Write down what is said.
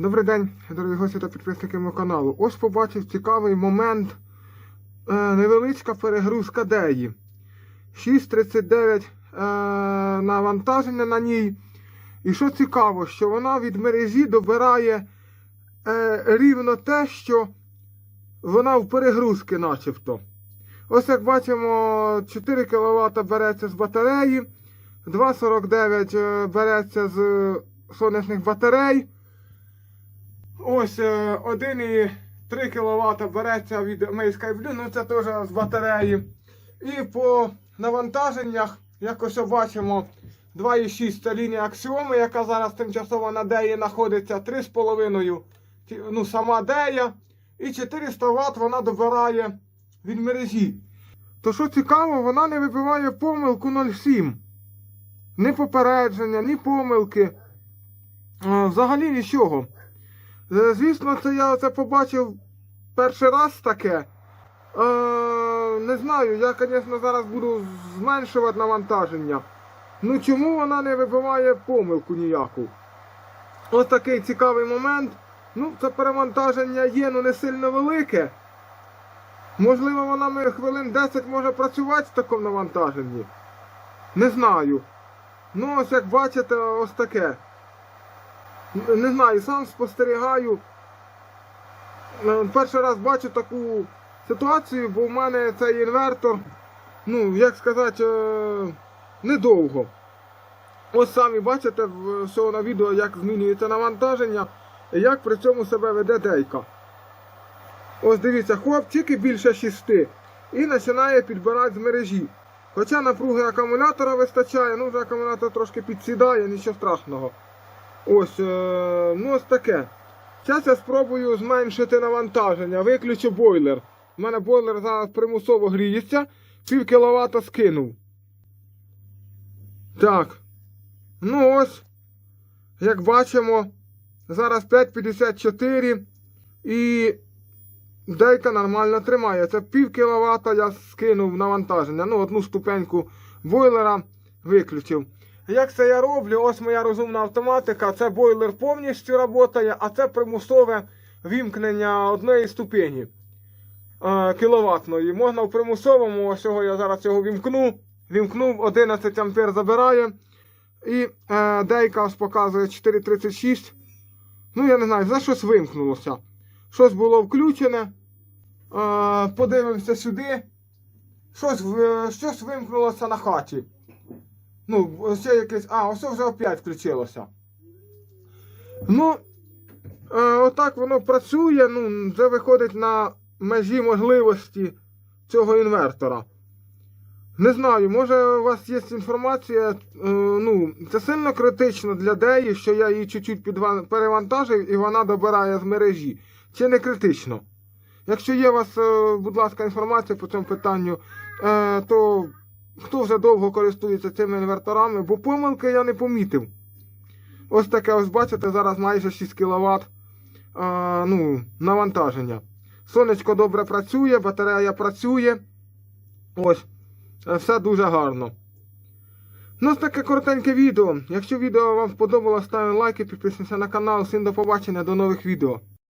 Добрий день, дорогі гості та підписники мого каналу. Ось побачив цікавий момент. Е, невеличка перегрузка деї. 6.39 е, навантаження на ній. І що цікаво, що вона від мережі добирає е, рівно те, що вона в перегрузки начебто. Ось як бачимо, 4 кВт береться з батареї, 2,49 е, береться з сонячних батарей. Ось е, 1,3 кВт береться від Blue, ну це теж з батареї. І по навантаженнях, як ось бачимо, 2,6 це лінія аксіоми, яка зараз тимчасово на деї знаходиться 3,5 ну, сама дея. І 400 Вт вона добирає від мережі. То що цікаво, вона не вибиває помилку 0,7. Ні попередження, ні помилки. Е, Взагалі нічого. Е, Звісно, це я це побачив перший раз таке. Е, не знаю, я, звісно, зараз буду зменшувати навантаження. Ну чому вона не вибиває помилку ніяку? Ось такий цікавий момент. Ну, це перевантаження є, ну не сильно велике. Можливо, вона хвилин 10 може працювати в такому навантаженні. Не знаю. Ну, ось як бачите, ось таке. Не знаю, сам спостерігаю. Перший раз бачу таку ситуацію, бо в мене цей інвертор, ну, як сказати, е, недовго. Ось самі бачите в- на відео, як змінюється навантаження і як при цьому себе веде дейка. Ось дивіться, хлоп тільки більше 6 і починає підбирати з мережі. Хоча напруги акумулятора вистачає, ну вже акумулятор трошки підсідає, нічого страшного. Ось, е, ну ось таке. Зараз я спробую зменшити навантаження, виключу бойлер. У мене бойлер зараз примусово гріється, пів кіловата скинув. Так. Ну ось, як бачимо, зараз 5,54 і дейка нормально тримає. Це пів кіловата я скинув навантаження. Ну, одну ступеньку бойлера виключив. Як це я роблю? Ось моя розумна автоматика. Це бойлер повністю працює, а це примусове вімкнення одної ступені е, кіловатної. Можна в примусовому, ось цього я зараз його вімкну. Вімкнув 11 ампер забирає. І е, дейка показує 4,36. Ну, я не знаю, за щось вимкнулося. Щось було включене. Е, подивимося сюди. Щось, в- щось вимкнулося на хаті. Ну, ще якесь. А, ось вже опять включилося. Ну, е, отак воно працює. Ну, це виходить на межі можливості цього інвертора. Не знаю, може у вас є інформація. е, ну, це сильно критично для деї, що я її чуть-чуть перевантажив і вона добирає з мережі. Чи не критично? Якщо є у вас, е, будь ласка, інформація по цьому питанню, е, то хто вже довго користується цими інверторами, бо помилки я не помітив. Ось таке, ось бачите, зараз майже 6 кВт е, ну, навантаження. Сонечко добре працює, батарея працює. Ось. Е, Все дуже гарно. Ну, ось таке коротеньке відео. Якщо відео вам сподобалось, ставимо лайки, підписуйтесь на канал. Всім до побачення, до нових відео.